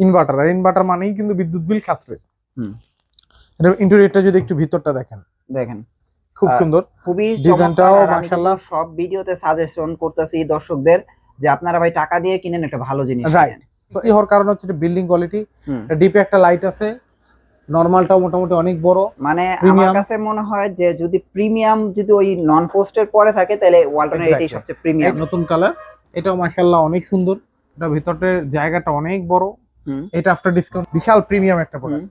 Inverter আর inverter মানেই কিন্তু বিদ্যুৎ বিল সাশ্রয় হুম। এটা ইন্টেরিয়রটা যদি একটু ভিতরটা দেখেন দেখেন খুব সুন্দর খুবই ডিজাইনটাও মাশাআল্লাহ। সব ভিডিওতে সাজেশন করতেছি দর্শকদের যে আপনারা ভাই টাকা দিয়ে কিনেন একটা ভালো জিনিস. কিনেন। তো এই হওয়ার কারণ হচ্ছে বিল্ডিং কোয়ালিটি। ডিপে একটা লাইট আছে নর্মালটাও মোটামুটি অনেক বড় মানে আমার কাছে মনে হয় যে যদি প্রিমিয়াম যদি ওই নন পোস্টের পরে থাকে তাহলে ওয়ালটনের এটাই সবচেয়ে প্রিমিয়াম নতুন কালার এটাও মাশাআল্লাহ অনেক সুন্দর এটা ভিতরের জায়গাটা অনেক বড়। এটা আফটার ডিসকাউন্ট বিশাল প্রিমিয়াম একটা প্রোডাক্ট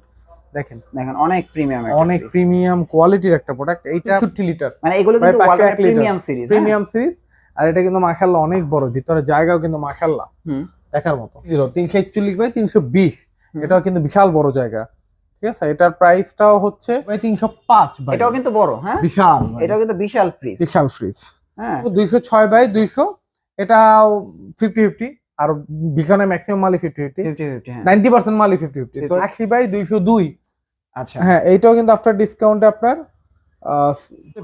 দেখেন। দেখেন অনেক প্রিমিয়াম অনেক প্রিমিয়াম কোয়ালিটির একটা প্রোডাক্ট এইটা 60 লিটার মানে এগুলো কিন্তু। প্রিমিয়াম সিরিজ প্রিমিয়াম সিরিজ আর এটা কিন্তু মাশাআল্লাহ অনেক বড়। ভিতরে জায়গাও কিন্তু মাশাআল্লাহ। হুম। দেখার মতো। জিরো বাই তিনশো বিশ। হুম। এটাও কিন্তু বিশাল বড় জায়গা। ঠিক আছে? এটার প্রাইসটাও হচ্ছে বাই তিনশো পাঁচ বাই। এটাও কিন্তু বড় হ্যাঁ? বিশাল এটাও কিন্তু বিশাল ফ্রিজ বিশাল ফ্রিজ হ্যাঁ। দুইশো ছয় বাই দুইশো এটাও ফিফটি ফিফটি আর বিখানে ম্যাক্সিমাম মালি ফিফটি ফিফটি হ্যাঁ। নাইনটি পার্সেন্ট মালি ফিফটি ফিফটি তো 50 আশি বাই দুইশো দুই। আচ্ছা। হ্যাঁ এইটাও কিন্তু আফটার ডিসকাউন্টে আপনার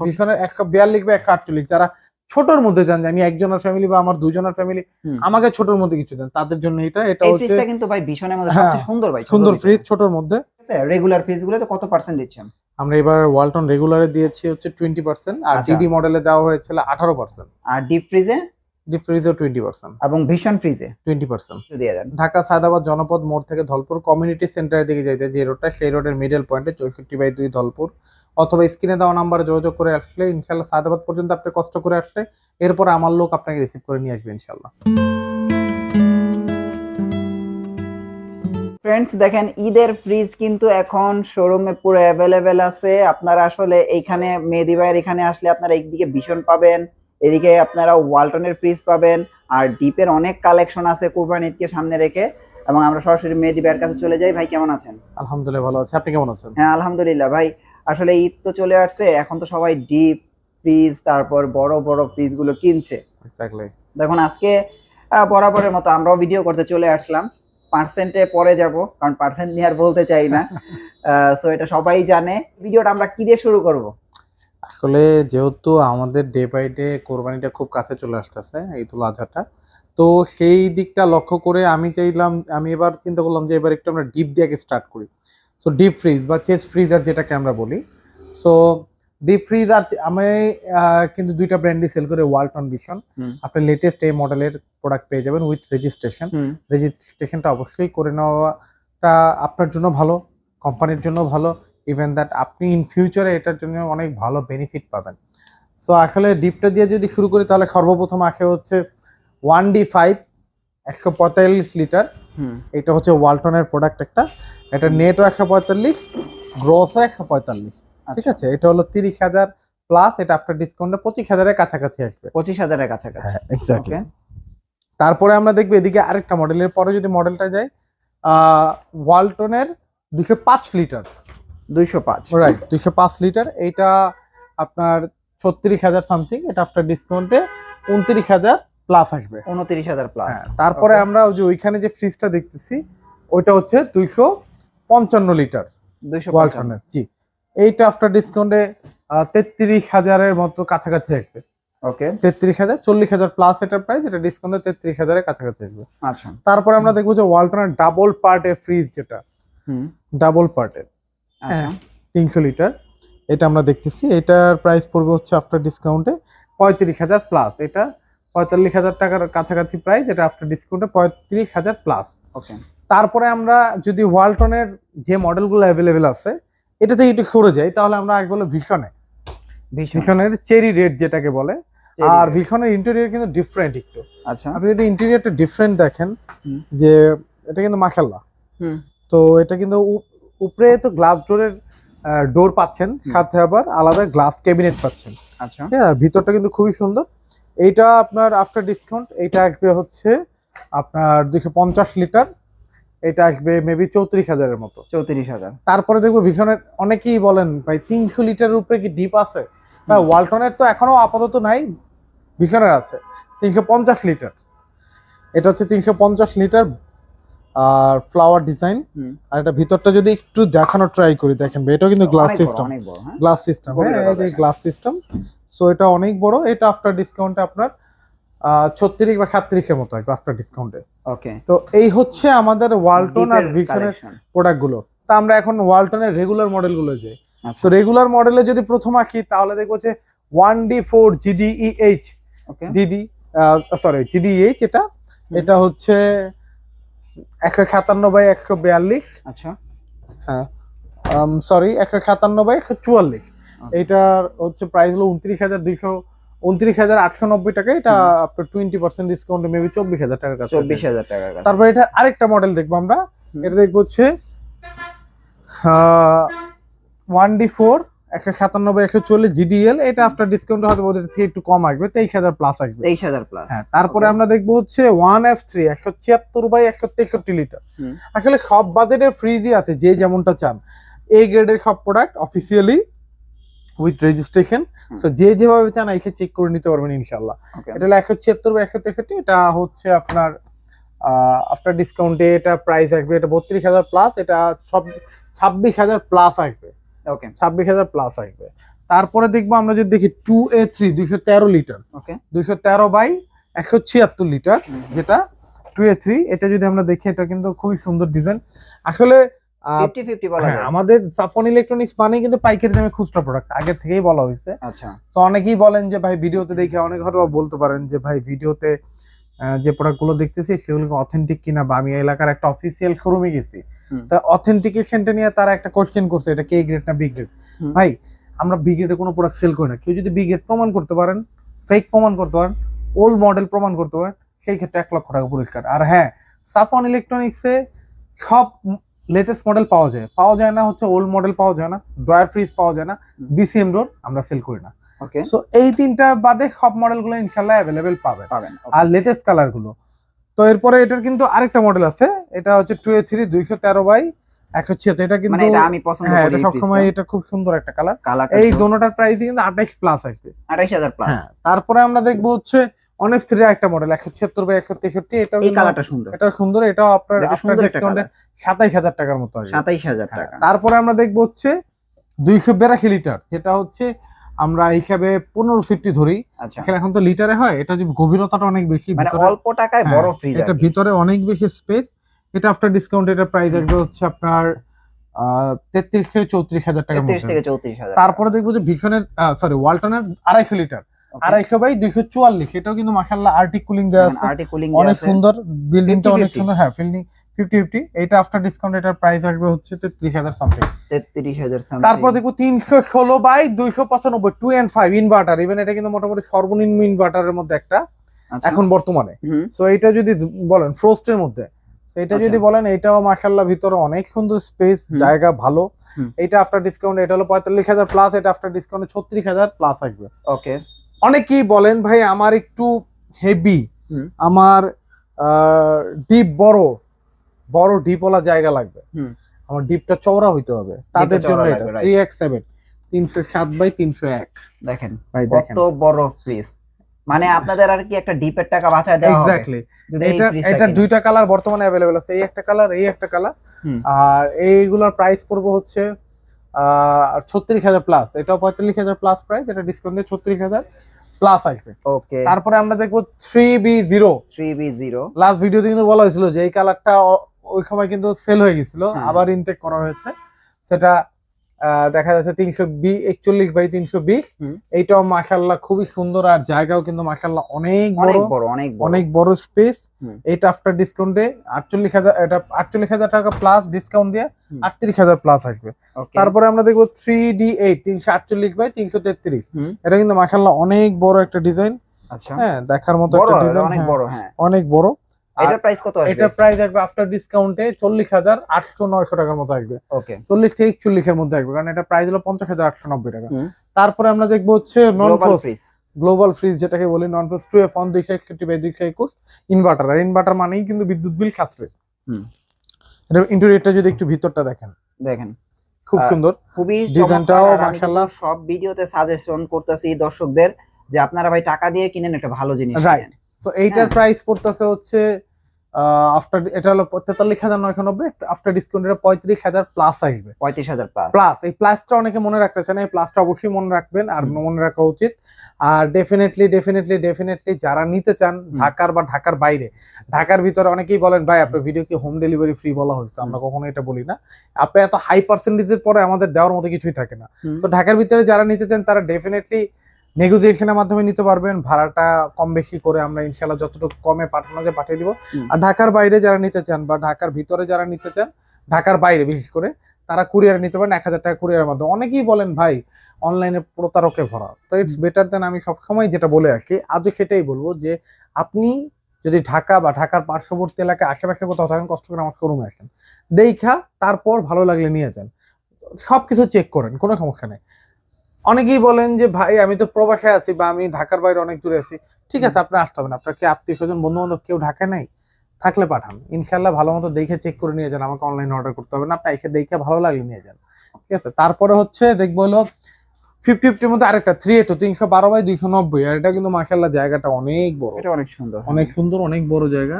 ভীষণের একশো বিয়াল্লিশ বা একশো আটচল্লিশ। যারা ছোটর মধ্যে যান যে আমি একজনের ফ্যামিলি বা আমার দুজনের ফ্যামিলি আমাকে ছোটর মধ্যে কিছু দেন তাদের জন্য এটা এটা হচ্ছে ফ্রিজটা কিন্তু ভাই ভীষণের মধ্যে হ্যাঁ, সবচেয়ে সুন্দর ভাই সুন্দর ফ্রিজ ছোটর মধ্যে। রেগুলার ফ্রিজগুলো তো কত পার্সেন্ট দিচ্ছেন? আমরা এবার ওয়ালটন রেগুলারে দিয়েছি হচ্ছে টোয়েন্টি পার্সেন্ট আর আচ্ছা। ডিডি মডেলে দেওয়া হয়েছিল আঠারো পার্সেন্ট আর ডিপ ফ্রিজে ডিপ ফ্রিজেও টোয়েন্টি পার্সেন্ট এবং ভীষণ ফ্রিজে টোয়েন্টি পার্সেন্ট দিয়ে দেন। ঢাকা সায়দাবাদ জনপদ মোড় থেকে ধলপুর কমিউনিটি সেন্টারের দিকে যাইতে যে রোডটা সেই রোডের মিডল পয়েন্টে চৌষট্টি বাই দুই ধলপুর। অথবা স্ক্রিনে দেওয়া নাম্বারে যোগাযোগ করে আসলে ইনশাল্লাহ সায়দাবাদ পর্যন্ত আপনি কষ্ট করে আসলে এরপর আমার লোক আপনাকে রিসিভ করে নিয়ে আসবে ইনশাল্লাহ ফ্রেন্ডস দেখেন ঈদের ফ্রিজ কিন্তু এখন শোরুমে পুরো অ্যাভেলেবেল আছে। আপনারা আসলে এইখানে মেহেদি ভাইয়ের এখানে আসলে আপনারা এইদিকে ভীষণ পাবেন। এদিকে আপনারা ওয়ালটনের ফ্রিজ পাবেন আর ডিপের অনেক কালেকশন আছে কুরবান ঈদকে সামনে রেখে এবং আমরা সরাসরি মেহেদি ভাইয়ের কাছে চলে যাই। ভাই কেমন আছেন? আলহামদুলিল্লাহ ভালো আছে। আপনি কেমন আছেন? হ্যাঁ আলহামদুলিল্লাহ। ভাই আসলে ঈদ তো চলে আসছে এখন তো সবাই ডিপ ফ্রিজ তারপর বড় বড় ফ্রিজগুলো কিনছে। এক্স্যাক্টলি দেখুন আজকে বরাবরের মতো আমরাও ভিডিও করতে চলে আসলাম। পার্সেন্টে পরে যাব কারণ পার্সেন্ট নিয়ে আর বলতে চাই না। সো এটা সবাই জানে। ভিডিওটা আমরা কি দিয়ে শুরু করব? আসলে যেহেতু আমাদের ডে বাই ডে কোরবানিটা খুব কাছে চলে আসতেছে ঈদুল আজহাটা তো সেই দিকটা লক্ষ্য করে আমি চাইলাম আমি এবার চিন্তা করলাম যে এবার একটু আমরা ডিপ দিয়ে স্টার্ট করি। সো ডিপ ফ্রিজ বা চেস ফ্রিজার যেটাকে আমরা বলি। সো ডিপ ফ্রিজ আর আমি কিন্তু দুইটা ব্র্যান্ডই সেল করে ওয়ালটন ভিশন আপনি লেটেস্ট এই মডেলের প্রোডাক্ট পেয়ে যাবেন উইথ রেজিস্ট্রেশন রেজিস্ট্রেশনটা অবশ্যই করে নেওয়াটা আপনার জন্য ভালো কোম্পানির জন্য ভালো। ইভেন দ্যাট আপনি ইন ফিউচারে এটার জন্য অনেক ভালো বেনিফিট পাবেন। সো আসলে ডিপটা দিয়ে যদি শুরু করি তাহলে সর্বপ্রথম আসে হচ্ছে ওয়ান ডি ফাইভ একশো পঁয়তাল্লিশ লিটার এটা হচ্ছে ওয়ালটনের প্রোডাক্ট একটা। এটা নেটও একশো পঁয়তাল্লিশ গ্রোসও একশো পঁয়তাল্লিশ। ঠিক আছে? এটা হলো তিরিশ হাজার প্লাস এটা আফটার ডিসকাউন্টে পঁচিশ হাজারের কাছাকাছি আসবে। পঁচিশ হাজারের কাছাকাছি। হ্যাঁ এক্স্যাক্টলি তারপরে আমরা দেখব এদিকে আরেকটা মডেলের পরে যদি মডেলটা যাই ওয়ালটনের দুশো পাঁচ লিটার দুইশো পাঁচ। রাইট পাঁচ লিটার এইটা আপনার ছত্রিশ হাজার সামথিং এটা আফটার ডিসকাউন্টে উনত্রিশ হাজার প্লাস আসবে। উনত্রিশ হাজার প্লাস হ্যাঁ তারপরে আমরা ওই যে ওইখানে যে ফ্রিজটা দেখতেছি ওইটা হচ্ছে দুইশো পঞ্চান্ন লিটার দুইশো জি। এইটা আফটার ডিসকাউন্টে তেত্রিশ হাজারের মতো কাছাকাছি আসবে। ওকে তেত্রিশ হাজার চল্লিশ হাজার প্লাস এটার প্রাইস এটা ডিসকাউন্টে তেত্রিশ হাজারের কাছাকাছি আসবে। আচ্ছা। তারপরে আমরা দেখব যে ওয়ালটনের ডাবল পার্টের ফ্রিজ যেটা। ডাবল পার্টের হ্যাঁ। তিনশো লিটার। এটা আমরা দেখতেছি। এটার প্রাইস পড়বে হচ্ছে আফটার ডিসকাউন্টে পঁয়ত্রিশ হাজার প্লাস এটা পঁয়তাল্লিশ হাজার টাকার কাছাকাছি প্রাইস এটা আফটার ডিসকাউন্টে পঁয়ত্রিশ হাজার প্লাস ওকে তারপরে আমরা যদি ওয়ালটনের যে মডেলগুলো অ্যাভেলেবেল আছে এটা থেকে একটু সরে যাই তাহলে আমরা আগে বলো ভিশনে ভীষণ ভিশনের চেরি রেড যেটাকে বলে। আর ভিশনের ইন্টেরিয়র কিন্তু ডিফারেন্ট একটু। আচ্ছা। আপনি যদি ইন্টেরিয়রটা ডিফারেন্ট দেখেন যে এটা কিন্তু মাসাল্লাহ হুম। তো এটা কিন্তু উপরে তো গ্লাস ডোরের ডোর পাচ্ছেন সাথে আবার আলাদা গ্লাস ক্যাবিনেট পাচ্ছেন। আচ্ছা। আর ভিতরটা কিন্তু খুবই সুন্দর। এইটা আপনার আফটার ডিসকাউন্ট এইটা আসবে হচ্ছে আপনার পঞ্চাশ লিটার এটা আসবে মেবি চৌত্রিশ হাজারের মতো। চৌত্রিশ হাজার। তারপরে দেখব ভীষণের অনেকেই বলেন ভাই তিনশো লিটারের উপরে কি ডিপ আছে? ভাই ওয়ালটনের তো এখনও আপাতত নাই ভীষণের আছে। তিনশো পঞ্চাশ লিটার এটা হচ্ছে তিনশো পঞ্চাশ লিটার আর ফ্লাওয়ার ডিজাইন আর এটা ভিতরটা যদি একটু দেখানো ট্রাই করি দেখেন এটাও কিন্তু গ্লাস সিস্টেম গ্লাস সিস্টেম হ্যাঁ? এই যে গ্লাস সিস্টেম সো এটা অনেক বড় এটা আফটার ডিসকাউন্টে আপনার ছত্রিশ বা সাত্রিশের মতো আসবে আফটার ডিসকাউন্টে ওকে তো এই হচ্ছে আমাদের ওয়ালটন আর ভিশনের প্রোডাক্টগুলো তা আমরা এখন ওয়ালটনের রেগুলার মডেলগুলো যাই তো রেগুলার মডেলে যদি প্রথম আঁকি তাহলে দেখব যে one D four GDEH okay DD sorry GDH এটা এটা হচ্ছে একশো সাতান্ন বাই একশো বিয়াল্লিশ। আচ্ছা। হ্যাঁ। সরি একশো সাতান্ন বাই একশো চুয়াল্লিশ। Okay. এটার হচ্ছে প্রাইস হলো উনত্রিশ হাজার দুইশো উনত্রিশ হাজার আটশো নব্বই টাকা। এটা আপনার টোয়েন্টি পার্সেন্ট ডিসকাউন্টে মেবি চব্বিশ হাজার টাকার কাছে। চব্বিশ হাজার কাছে। তারপর এটা আরেকটা মডেল দেখব আমরা। এটা দেখব হচ্ছে ওয়ান ডি ফোর একশো সাতানব্বই একশো চল্লিশ জিডিএল এটা আফটার ডিসকাউন্ট হয়তো ওদের থেকে একটু কম আসবে তেইশ হাজার প্লাস আসবে। তেইশ হাজার প্লাস হ্যাঁ তারপরে আমরা দেখব হচ্ছে ওয়ান এফ থ্রি একশো ছিয়াত্তর বাই একশো তেষট্টি লিটার আসলে সব বাজেটের ফ্রিজই আছে যে যেমনটা চান। এই গ্রেডের সব product officially with registration so যে যেভাবে চান এসে চেক করে নিতে পারবেন ইনশাল্লাহ এটা হলো একশো ছিয়াত্তর বা একশো তেষট্টি এটা হচ্ছে আপনার আফটার ডিসকাউন্টে এটা প্রাইস আসবে এটা বত্রিশ হাজার প্লাস এটা সব ছাব্বিশ হাজার প্লাস আসবে। ওকে ছাব্বিশ হাজার প্লাস আসবে। তারপরে দেখব আমরা যদি দেখি টু এ থ্রি দুইশো তেরো লিটার ওকে দুইশো তেরো বাই একশো ছিয়াত্তর লিটার যেটা টু এ থ্রি এটা যদি আমরা দেখি এটা কিন্তু খুবই সুন্দর ডিজাইন আসলে হ্যাঁ, আমাদের সাফন ইলেকট্রনিক্স মানে কিন্তু পাইকারি দামে খুচরা প্রোডাক্ট আগে থেকেই বলা হয়েছে। আচ্ছা। তো অনেকেই বলেন যে ভাই ভিডিওতে দেখে অনেক হয়তো বলতে পারেন যে ভাই ভিডিওতে যে প্রোডাক্টগুলো দেখতেছি সেগুলো অথেন্টিক কিনা? বা আমি এলাকার একটা অফিসিয়াল শোরুমে গেছি। তা অথেন্টিকেশনটা নিয়ে তারা একটা কোশ্চেন করছে এটা কে গ্রেড না বি গ্রেড ভাই আমরা বি গ্রেডে কোনো প্রোডাক্ট সেল করি না। কেউ যদি বি গ্রেড প্রমাণ করতে পারেন ফেক প্রমাণ করতে পারেন ওল্ড মডেল প্রমাণ করতে পারেন সেই ক্ষেত্রে এক লক্ষ টাকা পুরস্কার। আর হ্যাঁ সাফন ইলেকট্রনিক্সে সব লেটেস্ট মডেল পাওয়া যায়। পাওয়া যায় না হচ্ছে ওল্ড মডেল পাওয়া যায় না ড্রয়ার ফ্রিজ পাওয়া যায় না। বিসিএম রোড আমরা সেল করি না। ওকে সো এই তিনটা বাদে সব মডেলগুলো ইনশাল্লাহ অ্যাভেলেবেল পাবে পাবেন আর লেটেস্ট কালারগুলো। তো এরপরে এটার কিন্তু আরেকটা মডেল আছে। এটা হচ্ছে টু এ থ্রি দুইশো তেরো বাই একশো ছিয়াত্তর। এটা কিন্তু মানে আমি পছন্দ হ্যাঁ এটা সবসময় এটা খুব সুন্দর একটা কালার এই দোনোটার প্রাইস কিন্তু আঠাইশ প্লাস আসবে। আঠাইশ হাজার প্লাস হ্যাঁ তারপরে আমরা দেখব হচ্ছে অনেক থ্রি একটা মডেল একশো ছিয়াত্তর বাই একশো তেষট্টি। এটাও এই কালারটা সুন্দর। এটা সুন্দর এটাও আপনার ডিসকাউন্টে সাতাইশ হাজার টাকার মতো আসবে। সাতাইশ হাজার হ্যাঁ, টাকা। তারপরে আমরা দেখব হচ্ছে দুইশো বিরাশি লিটার যেটা হচ্ছে আমরা হিসাবে পনেরো ফিফটি ধরি। আচ্ছা। এখন তো লিটারে হয় এটা যে গভীরতাটা অনেক বেশি মানে অল্প টাকায় হ্যাঁ, বড় ফ্রিজ এটা ভিতরে অনেক বেশি স্পেস এটা আফটার ডিসকাউন্ট এটা প্রাইস আসবে হচ্ছে আপনার তেত্রিশ থেকে চৌত্রিশ হাজার তেত্রিশ থেকে চৌত্রিশ হাজার তারপরে দেখব যে ভীষণের সরি ওয়ালটনের আড়াইশো লিটার আড়াইশো বাই দুইশো চুয়াল্লিশ এটাও কিন্তু মাসাল্লাহ আর্টিক কুলিং দেওয়া আছে। অনেক সুন্দর বিল্ডিংটা অনেক সুন্দর হ্যাঁ বিল্ডিং ফিফটি ফিফটি এটা আফটার ডিসকাউন্ট এটার প্রাইস আসবে হচ্ছে তেত্রিশ হাজার সামথিং তেত্রিশ হাজার তারপর দেখব তিনশো ষোলো বাই দুইশো পঁচানব্বই two and five inverter even এটা কিন্তু মোটামুটি সর্বনিম্ন ইনভার্টারের মধ্যে একটা আচ্ছা। এখন বর্তমানে। সো এটা যদি বলেন ফ্রোস্টের মধ্যে। এটা আচ্ছা। যদি বলেন এটাও মার্শাল্লাহ ভিতরে অনেক সুন্দর স্পেস জায়গা ভালো। এটা আফটার ডিসকাউন্ট এটা হলো পঁয়তাল্লিশ হাজার প্লাস এটা আফটার ডিসকাউন্টে ছত্রিশ হাজার প্লাস আসবে। ওকে অনেকেই বলেন ভাই আমার একটু হেভি। আমার ডিপ বড়। বড় ডিপওয়ালা জায়গা লাগবে। আমার ডিপটা চওড়া হইতে হবে। তাদের জন্য এটা right. থ্রি এক্স সেভেন তিনশো সাত বাই তিনশো এক। দেখেন ভাই দেখেন। কত বড় ফ্রিজ মানে আপনাদের আর কি একটা ডিপের টাকা বাঁচায় দেওয়া হবে। এক্স্যাক্টলি যদি এটা এটা দুইটা কালার বর্তমানে অ্যাভেলেবেল আছে। এই একটা কালার এই একটা কালার আর এইগুলোর প্রাইস পড়ব হচ্ছে ছত্রিশ হাজার প্লাস এটাও পঁয়তাল্লিশ হাজার প্লাস প্রাইস এটা ডিসকাউন্ট দিয়ে ছত্রিশ হাজার প্লাস আসবে। ওকে তারপরে আমরা দেখব three B zero three B zero last ভিডিওতে কিন্তু বলা হয়েছিল যে এই কালারটা ওই সময় কিন্তু সেল হয়ে গেছিল হ্যাঁ। আবার ইনটেক করা হয়েছে। সেটা দেখা যাচ্ছে তিনশো বি একচল্লিশ বাই তিনশো বিশ। এইটাও মাসাল্লাহ খুবই সুন্দর আর জায়গাও কিন্তু মাসাল্লাহ অনেক বড়। অনেক বড় অনেক বড়। অনেক বড় স্পেস। এটা আফটার ডিসকাউন্টে আটচল্লিশ হাজার এটা আটচল্লিশ হাজার টাকা প্লাস ডিসকাউন্ট দিয়ে আটত্রিশ হাজার প্লাস আসবে। তারপরে আমরা দেখব থ্রি ডি এইট তিনশো আটচল্লিশ বাই তিনশো তেত্রিশ। এটা কিন্তু মাসাল্লাহ অনেক বড় একটা ডিজাইন আচ্ছা। হ্যাঁ দেখার মতো একটা ডিজাইন অনেক বড় হ্যাঁ। অনেক বড়। এটার প্রাইস কত আসবে? এটার প্রাইস আসবে আফটার ডিসকাউন্টে চল্লিশ হাজার আটশো নয়শো টাকার মতো আসবে। ওকে চল্লিশ থেকে একচল্লিশের মধ্যে আসবে কারণ এটা প্রাইস হলো পঞ্চাশ হাজার আটশো নব্বই টাকা। তারপরে আমরা দেখব হচ্ছে নন ফ্রিজ গ্লোবাল ফ্রিজ যেটাকে বলি non frost two F one দুইশো একষট্টি বাই দুইশো একুশ ইনভার্টার আর ইনভার্টার মানেই কিন্তু বিদ্যুৎ বিল সাশ্রয়। হুম। এটা ইন্টেরিয়রটা যদি একটু ভিতরটা দেখেন। দেখেন। খুব সুন্দর। খুবই ডিজাইনটাও মাশাআল্লাহ। সব ভিডিওতে সাজেশন করতেছি দর্শকদের যে আপনারা ভাই টাকা দিয়ে কিনেন একটা ভালো জিনিস। Right. তো এইটার হ্যাঁ। প্রাইস পড়তেছে হচ্ছে আফটার এটা হলো তেতাল্লিশ হাজার নয়শো নব্বই আফটার ডিসকাউন্ট এটা পঁয়ত্রিশ হাজার প্লাস আসবে। পঁয়ত্রিশ হাজার প্লাস প্লাস এই প্লাসটা অনেকে মনে রাখতে চান এই প্লাসটা অবশ্যই মনে রাখবেন আর মনে রাখা উচিত। আর ডেফিনেটলি ডেফিনেটলি ডেফিনেটলি যারা নিতে চান ঢাকার বা ঢাকার বাইরে ঢাকার ভিতরে অনেকেই বলেন ভাই আপনার ভিডিও কি হোম ডেলিভারি ফ্রি বলা হয়েছে? আমরা কখনো এটা বলি না। আপনি এত হাই পার্সেন্টেজের পরে আমাদের দেওয়ার মতো কিছুই থাকে না। তো ঢাকার ভিতরে যারা নিতে চান তারা ডেফিনেটলি নেগোসিয়েশনের মাধ্যমে নিতে পারবেন। ভাড়াটা কম বেশি করে আমরা ইনশাল্লাহ যতটুকু কমে পাঠানো যায় পাঠিয়ে দিব। আর ঢাকার বাইরে যারা নিতে চান বা ঢাকার ভিতরে যারা নিতে চান ঢাকার বাইরে বিশেষ করে তারা কুরিয়ার নিতে পারেন এক হাজার টাকা কুরিয়ারের মাধ্যমে। অনেকেই বলেন ভাই অনলাইনে প্রতারকে ভরা। তো ইটস বেটার দেন আমি সবসময় যেটা বলে আসি আজও সেটাই বলব যে আপনি যদি ঢাকা বা ঢাকার পার্শ্ববর্তী এলাকায় আশেপাশে কোথাও থাকেন কষ্ট করে আমার শোরুমে আসেন। দেখা তারপর ভালো লাগলে নিয়ে যান। সবকিছু চেক করেন কোনো সমস্যা নেই। অনেকেই বলেন যে ভাই আমি তো প্রবাসে আছি বা আমি ঢাকার বাইরে অনেক দূরে আছি। ঠিক আছে আপনি আসতে হবেন আপনার কি আত্মীয় স্বজন বন্ধু বান্ধব কেউ ঢাকায় নাই? থাকলে পাঠান। ইনশাল্লাহ ভালো মতো দেখে চেক করে নিয়ে যান আমাকে অনলাইনে অর্ডার করতে হবে না। আপনি এসে দেখে ভালো লাগলে নিয়ে যান। ঠিক আছে তারপরে হচ্ছে দেখব হলো ফিফটি ফিফটির মধ্যে আরেকটা থ্রি এটু তিনশো বারো বাই দুইশো নব্বই। আর এটা কিন্তু মার্শাল্লাহ জায়গাটা অনেক বড়। এটা অনেক সুন্দর অনেক সুন্দর অনেক বড় জায়গা।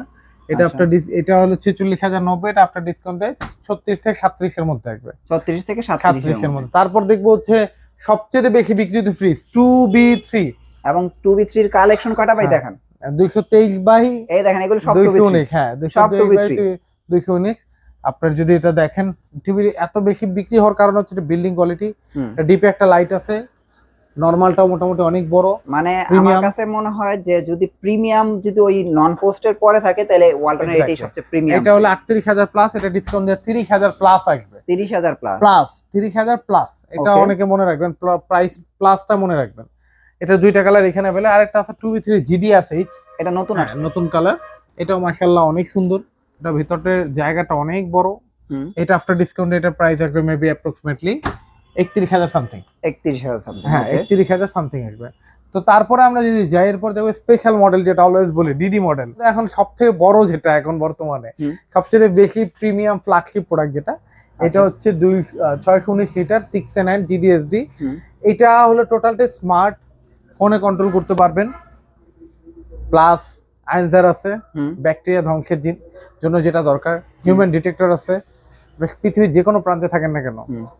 এটা আচ্ছা। আফটার এটা হলো ছেচল্লিশ হাজার নব্বই এটা আফটার ডিসকাউন্টে ছত্রিশ থেকে সাতত্রিশের মধ্যে আসবে। ছত্রিশ থেকে সাতত্রিশের মধ্যে। তারপর দেখব হচ্ছে সবচেয়ে বেশি বিক্রিত ফ্রিজ টু বি থ্রি এবং টু বি থ্রির কালেকশন কটা ভাই দেখেন দেখান? দুইশো তেইশ বাই এই দেখেন এগুলো সব দুইশো বি থ্রি উনিশ হ্যাঁ সব 2B3 বাই দুইশো উনিশ। আপনার যদি এটা দেখেন টিভির এত বেশি বিক্রি হওয়ার কারণ হচ্ছে বিল্ডিং কোয়ালিটি ডিপে একটা লাইট আছে। নর্মালটাও মোটামুটি অনেক বড়। মানে আমার কাছে মনে হয় যে যদি প্রিমিয়াম যদি ওই নন পোস্টের পরে থাকে তাহলে ওয়ালটনের এটাই সবচেয়ে প্রিমিয়াম এটা হলো আটত্রিশ হাজার প্লাস এটা ডিসকাউন্ট দিয়ে তিরিশ হাজার প্লাস আসবে। তিরিশ হাজার প্লাস প্লাস তিরিশ হাজার প্লাস এটা অনেকে মনে রাখবেন প্রাইস প্লাসটা মনে রাখবেন। এটা দুইটা কালার এখানে পেলে আরেকটা আছে টু বি থ্রি জিডি আছে এটা নতুন হ্যাঁ, আসছে। নতুন কালার এটাও মার্শাল্লাহ অনেক সুন্দর। এটা ভিতরের জায়গাটা অনেক বড়। এটা আফটার ডিসকাউন্ট এটা প্রাইস আসবে মেবি অ্যাপ্রক্সিমেটলি একত্রিশ হাজার সামথিং একত্রিশ হাজার something, হ্যাঁ একত্রিশ হাজার সামথিং আসবে। তো তারপরে আমরা যদি যাই এরপর দেখব স্পেশাল মডেল যেটা অলওয়েজ বলি ডিডি মডেল এখন সবথেকে বড় যেটা এখন বর্তমানে। সবচেয়ে বেশি প্রিমিয়াম ফ্ল্যাগশিপ প্রোডাক্ট যেটা এটা আচ্ছা। হচ্ছে দুই ছয়শো উনিশ লিটার সিক্স নাইন জিডিএসডি এটা হলো টোটালটা স্মার্ট ফোনে কন্ট্রোল করতে পারবেন। প্লাস আইনজার আছে। ব্যাকটেরিয়া ধ্বংসের জিন- জন্য যেটা দরকার। হিউম্যান ডিটেক্টর আছে। পৃথিবীর যে কোনো প্রান্তে থাকেন না কেন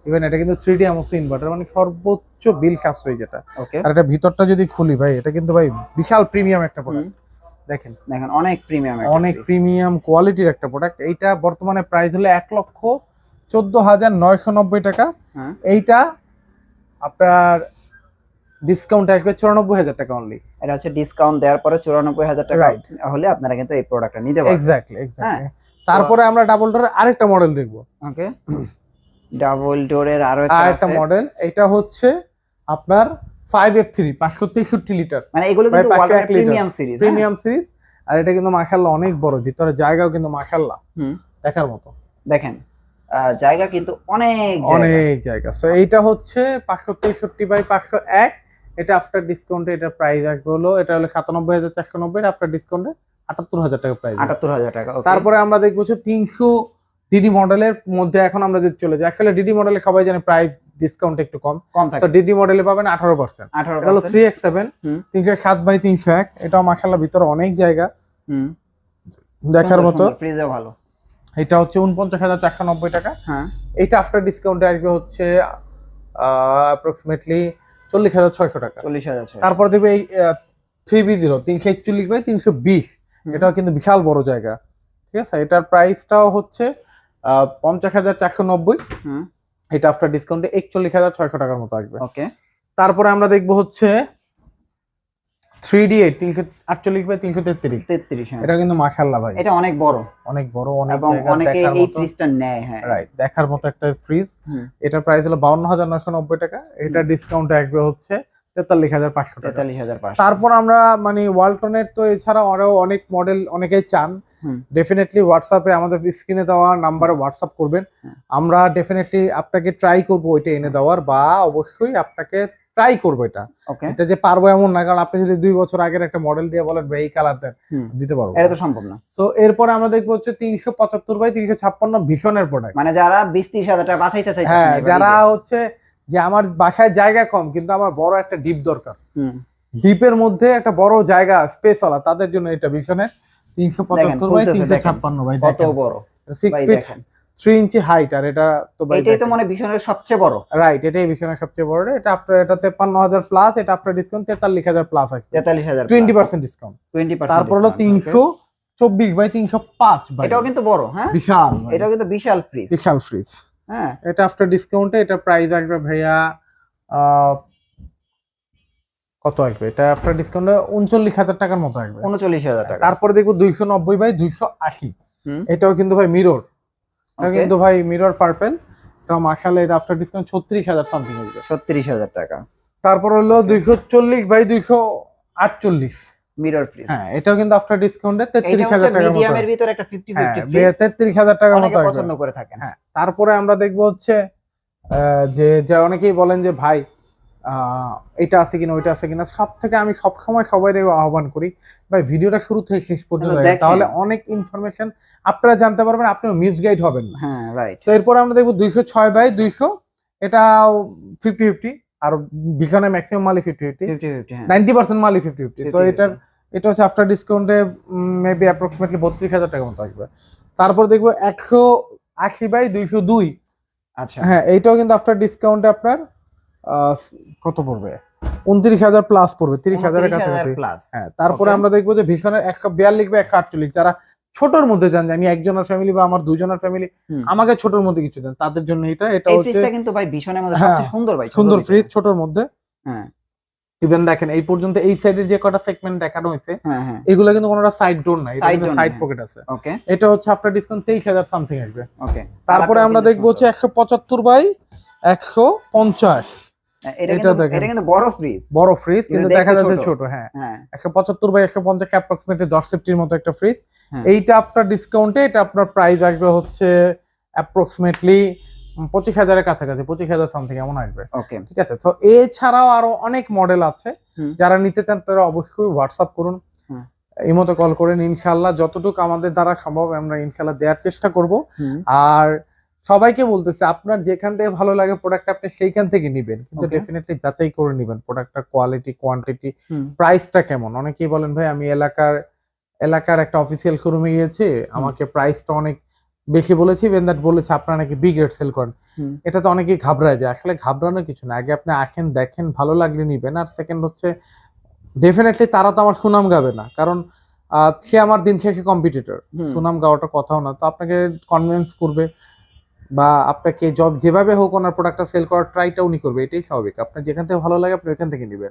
ইভেন এটা কিন্তু থ্রি ডি ইনভার্টার মানে সর্বোচ্চ বিল সাশ্রয়ী যেটা? আর এটা ভিতরটা যদি খুলি ভাই এটা কিন্তু ভাই বিশাল প্রিমিয়াম একটা প্রোডাক্ট দেখেন। দেখেন অনেক প্রিমিয়াম অনেক প্রিমিয়াম কোয়ালিটির একটা প্রোডাক্ট এইটা বর্তমানে প্রাইস হলো এক লক্ষ চোদ্দ হাজার নয়শো নব্বই টাকা। হ্যাঁ। এইটা আপনার ডিসকাউন্ট আসবে চুরানব্বই হাজার টাকা অনলি এটা হচ্ছে ডিসকাউন্ট দেওয়ার পরে চুরানব্বই হাজার টাকা হলে আপনারা কিন্তু এই প্রোডাক্টটা নিতে পারবেন। Exactly exactly. তারপরে আমরা ডাবল ডোরের আরেকটা মডেল দেখব। ওকে ডাবল ডোরের আরও একটা মডেল এটা হচ্ছে আপনার ফাইভ এফ থ্রি পাঁচশো তেষট্টি লিটার মানে এগুলো কিন্তু litre. Premium series premium series আর এটা কিন্তু মাশাল্লাহ অনেক বড় ভিতরে জায়গাও কিন্তু মাশাল্লাহ দেখার মতো। দেখেন জায়গা কিন্তু অনেক অনেক জায়গা। সো এইটা হচ্ছে পাঁচশো তেষট্টি বাই পাঁচশো এক। এটা আফটার ডিসকাউন্টে এটা প্রাইস আসবে হলো এটা হলো সাতানব্বই হাজার চারশো নব্বই আফটার ডিসকাউন্টে আটাত্তর হাজার টাকা প্রাইস আটাত্তর হাজার টাকা তারপরে আমরা দেখব তিনশো ডিডি মডেলের মধ্যে এখন আমরা যদি চলে যাই আসলে ডিডি মডেলে সবাই জানে প্রাইস ডিসকাউন্ট একটু কম। কম থাকে। ডিডি মডেলে পাবেন আঠারো পার্সেন্ট এটা হলো থ্রি এক্স সেভেন তিনশো সাত বাই তিনশো এক। এটাও মাসাল্লাহ ভিতরে অনেক জায়গা। দেখার মতো। ফ্রিজও ভালো। এটা হচ্ছে উনপঞ্চাশ হাজার চারশো নব্বই টাকা। হ্যাঁ। এটা আফটার ডিসকাউন্টে আসবে হচ্ছে অ্যাপ্রক্সিমেটলি চল্লিশ হাজার ছয়শো টাকা। চল্লিশ হাজার। তারপর দেবে এই থ্রি বি জিরো তিনশো একচল্লিশ বাই তিনশো বিশ। এটাও কিন্তু বিশাল বড় জায়গা ঠিক আছে? এটার প্রাইসটাও হচ্ছে পঞ্চাশ হাজার চারশো নব্বই। হুম। এটা আফটার ডিসকাউন্টে একচল্লিশ হাজার ছয়শো টাকার মতো আসবে। ওকে। তারপরে আমরা দেখব হচ্ছে থ্রি ডি এইট তিনশো আটচল্লিশ বাই তিনশো তেত্রিশ। তেত্রিশ হ্যাঁ। এটা কিন্তু মাসাল্লাহ ভাই। এটা অনেক বড়। অনেক বড় অনেক অনেকে এই। ফ্রিজটা নেয় হ্যাঁ। রাইট দেখার মতো একটা ফ্রিজ। এটার প্রাইস হলো বাউন্ন হাজার নশো নব্বই টাকা। এটা ডিসকাউন্ট আসবে হচ্ছে তেতাল্লিশ হাজার পাঁচশো তেতাল্লিশ হাজার তারপর আমরা মানে ওয়ালটনের তো এছাড়া আরও অনেক মডেল অনেকেই চান। ডেফিনেটলি হোয়াটসঅ্যাপে আমাদের স্ক্রিনে দেওয়া নাম্বারে হোয়াটসঅ্যাপ করবেন। আমরা ডেফিনেটলি আপনাকে ট্রাই করব ওইটা এনে দেওয়ার বা অবশ্যই আপনাকে ট্রাই করব এটা। এটা যে পারব এমন না কারণ আপনি যদি দুই বছর আগের একটা মডেল দিয়ে বলেন ভাই এই কালার দেন। দিতে পারব এটা তো সম্ভব না। সো এরপরে আমরা দেখব হচ্ছে তিনশো পঁচাত্তর বাই তিনশো ছাপ্পান্ন ভীষণের প্রোডাক্ট মানে যারা বিশ ত্রিশ হাজার টাকা বাঁচাইতে চাইছে হ্যাঁ যারা হচ্ছে যে আমার বাসায় জায়গা কম কিন্তু আমার বড় একটা ডিপ দরকার। ডিপের মধ্যে একটা বড় জায়গা স্পেস ওলা তাদের জন্য এটা ভীষণের তিনশো পঁচাত্তর বাই তিনশো ছাপ্পান্ন বাই কত বড়। Six feet three inch height আর এটা তো এটাই তো মনে ভীষণের সবচেয়ে বড়। রাইট এটাই ভীষণের সবচেয়ে বড়। এটা আপনার এটা তেপান্ন হাজার প্লাস এটা আপনার ডিসকাউন্ট তেতাল্লিশ হাজার প্লাস আছে তেতাল্লিশ হাজার টোয়েন্টি পার্সেন্ট ডিসকাউন্ট টোয়েন্টি তারপর হলো তিনশো চব্বিশ বাই তিনশো পাঁচ বাই। এটাও কিন্তু বড় হ্যাঁ? বিশাল এটাও কিন্তু বিশাল ফ্রিজ বিশাল ফ্রিজ হ্যাঁ এটা আফটার ডিসকাউন্টে এটা প্রাইস আসবে ভাইয়া কত আসবে? এটা আফটার ডিসকাউন্টে উনচল্লিশ হাজার টাকার মতো আসবে। উনচল্লিশ হাজার টাকা। তারপরে দেখব দুইশো নব্বই বাই দুইশো আশি। এটাও কিন্তু ভাই মিরর এটা কিন্তু ভাই মিরর পার্পেল এটা মার্শাল এটা আফটার ডিসকাউন্ট ছত্রিশ হাজার সামথিং আসবে ছত্রিশ হাজার টাকা। তারপর হলো দুইশো চল্লিশ বাই দুইশো আটচল্লিশ। মিরর ফ্রিজ হ্যাঁ এটাও কিন্তু আফটার ডিসকাউন্টে এটা তেত্রিশ হাজার টাকার মতো মিডিয়ামের ভিতরে একটা ফিফটি হ্যাঁ ফিফটি ফ্রিজ তেত্রিশ হাজার টাকার মতো আসবে। পছন্দ করে থাকেন। হ্যাঁ। তারপরে আমরা দেখব হচ্ছে যে যে অনেকেই বলেন যে ভাই এটা আছে কিনা ওইটা আছে কিনা? সব থেকে আমি সব সময় সবাই আহ্বান করি ভাই ভিডিওটা শুরু থেকে শেষ পর্যন্ত তাহলে অনেক ইনফরমেশন আপনারা জানতে পারবেন আপনিও মিসগাইড হবেন না। হ্যাঁ রাইট তো এরপর আমরা দেখব দুইশো ছয় বাই দুইশো এটা ফিফটি ফিফটি আর বিখানে ম্যাক্সিমাম মালি ফিফটি ফিফটি হ্যাঁ। নাইনটি পার্সেন্ট মালি ফিফটি ফিফটি তো 50-50 এটার এটা হচ্ছে আফটার ডিসকাউন্টে মেবি অ্যাপ্রক্সিমেটলি বত্রিশ হাজার টাকার মতো আসবে। তারপর দেখব একশো আশি বাই দুইশো দুই। আচ্ছা। হ্যাঁ এইটাও কিন্তু আফটার ডিসকাউন্টে আপনার কত পড়বে? উনত্রিশ হাজার প্লাস পড়বে তিরিশ হাজারের কাছাকাছি। হ্যাঁ তারপরে আমরা দেখব যে ভীষণের একশো বিয়াল্লিশ বা একশো আটচল্লিশ। যারা ছোটর মধ্যে যান আমি একজনের ফ্যামিলি বা আমার দুজনের ফ্যামিলি আমাকে ছোটর মধ্যে কিছু দেন তাদের জন্য এটা এটা হচ্ছে কিন্তু ভাই ভীষণের মধ্যে হ্যাঁ, সবচেয়ে সুন্দর ভাই সুন্দর ফ্রিজ। ছোটর মধ্যে। হ্যাঁ। ইভেন দেখেন এই পর্যন্ত এই সাইডের যে কটা সেগমেন্ট দেখানো হয়েছে হ্যাঁ হ্যাঁ। এগুলো কিন্তু কোনোটা সাইড ডোর নাই এটা কিন্তু সাইড পকেট আছে। ওকে এটা হচ্ছে আফটার ডিসকাউন্ট তেইশ হাজার সামথিং আসবে। ওকে তারপরে আমরা দেখব হচ্ছে একশো পঁচাত্তর বাই একশো পঞ্চাশ। এটা এটা দেখেন। এটা কিন্তু বড় ফ্রিজ বড় ফ্রিজ কিন্তু দেখা যাচ্ছে ছোট। হ্যাঁ। হ্যাঁ। একশো পঁচাত্তর বাই একশো পঞ্চাশ অ্যাপ্রক্সিমেটলি দশ সেফটির মতো একটা ফ্রিজ হ্যাঁ। এইটা আফটার ডিসকাউন্টে এটা আপনার প্রাইস আসবে হচ্ছে অ্যাপ্রক্সিমেটলি পঁচিশ হাজারের কাছাকাছি পঁচিশ হাজার সামথিং এমন আসবে। ওকে ঠিক আছে? তো এছাড়াও আরও অনেক মডেল আছে। যারা নিতে চান তারা অবশ্যই হোয়াটসঅ্যাপ করুন। হুম। এই মতো কল করেন ইনশাল্লাহ যতটুকু আমাদের দ্বারা সম্ভব আমরা ইনশাল্লাহ দেওয়ার চেষ্টা করব। আর সবাইকে বলতেছে আপনার যেখান থেকে ভালো লাগে প্রোডাক্ট আপনি সেইখান থেকে নিবেন। কিন্তু ডেফিনেটলি যাচাই করে নিবেন প্রোডাক্টটার কোয়ালিটি কোয়ান্টিটি প্রাইসটা কেমন? অনেকেই বলেন ভাই আমি এলাকার এলাকার একটা অফিসিয়াল শোরুমে গিয়েছি আমাকে প্রাইসটা অনেক বেশি বলেছি ইভেন দ্যাট বলেছে আপনারা নাকি বিগ রেট সেল করেন। এটা তো অনেকেই ঘাবড়ায় যায় আসলে ঘাবড়ানোর কিছু না। আগে আপনি আসেন দেখেন ভালো লাগলে নিবেন। আর সেকেন্ড হচ্ছে ডেফিনেটলি তারা তো আমার সুনাম গাবে না। কারণ আহ, সে আমার দিন শেষে কম্পিটিটর সুনাম গাওয়াটা কথাও না। তো আপনাকে কনভিন্স করবে বা আপনাকে জব যেভাবে হোক ওনার প্রোডাক্টটা সেল করার ট্রাইটা উনি করবে এটাই স্বাভাবিক। আপনার যেখান থেকে ভালো লাগে আপনি ওইখান থেকে নেবেন।